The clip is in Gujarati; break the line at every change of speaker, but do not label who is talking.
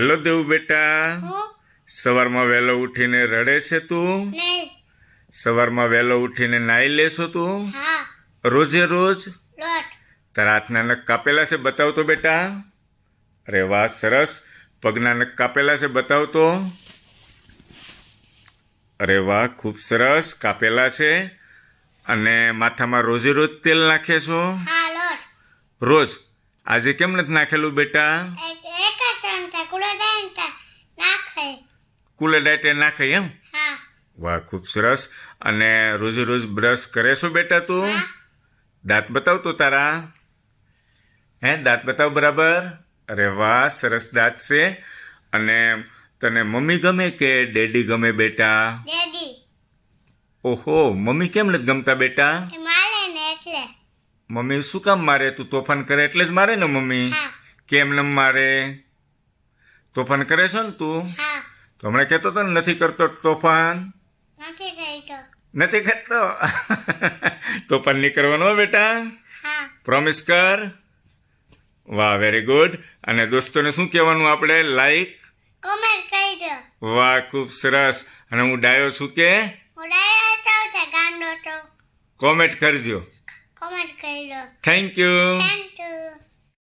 હેલો દેવ બેટા. સવારમાં વહેલો ઉઠીને રડે છે તું? સવારમાં વહેલો ઉઠીને નાઈ લેશો તું? રોજે રોજ? તારા હાથના નખ કાપેલા છે બતાવતો બેટા. અરે વાહ સરસ. પગના નખ કાપેલા છે બતાવતો અરે વાહ ખૂબ સરસ. કાપેલા છે. અને માથામાં રોજે રોજ તેલ નાખે છો? રોજ? આજે કેમ નથી નાખેલું બેટા
એક એક જ ચમચા કુડો જાય ને તા નાખે
કુલે ડાયટે નાખે એમ? વાહ ખૂબ સરસ. અને રોજે રોજ બ્રશ કરે છો બેટા તું? દાંત બતાવ તો તારા. હે દાંત બતાવ બરાબર? અરે વાહ સરસ દાંત છે. અને તને મમ્મી ગમે કે ડેડી ગમે બેટા? ઓહો મમ્મી કેમ નથી ગમતા બેટા? મમ્મી શું કામ મારે? તું તોફાન કરે એટલે જ મારે ને મમ્મી? કેમ ન મારે? તોફાન કરે છે ને તું?
હા.
તો હમણાં કહેતો હતો ને નથી કરતો તોફાન?
નથી કરતો
નથી કરતો તોફાન નહીં કરવાનો બેટા.
હા.
પ્રોમિસ કર. વાહ વેરી ગુડ અને દોસ્તોને શું કહેવાનું આપણે? લાઈક
કોમેન્ટ કરી દો.
વાહ ખૂબ સરસ. અને હું ડાયો છું કે?
હું ગાંડો
કોમેન્ટ કરજો.
કોમેન્ટ કરી દો.
Thank you
thank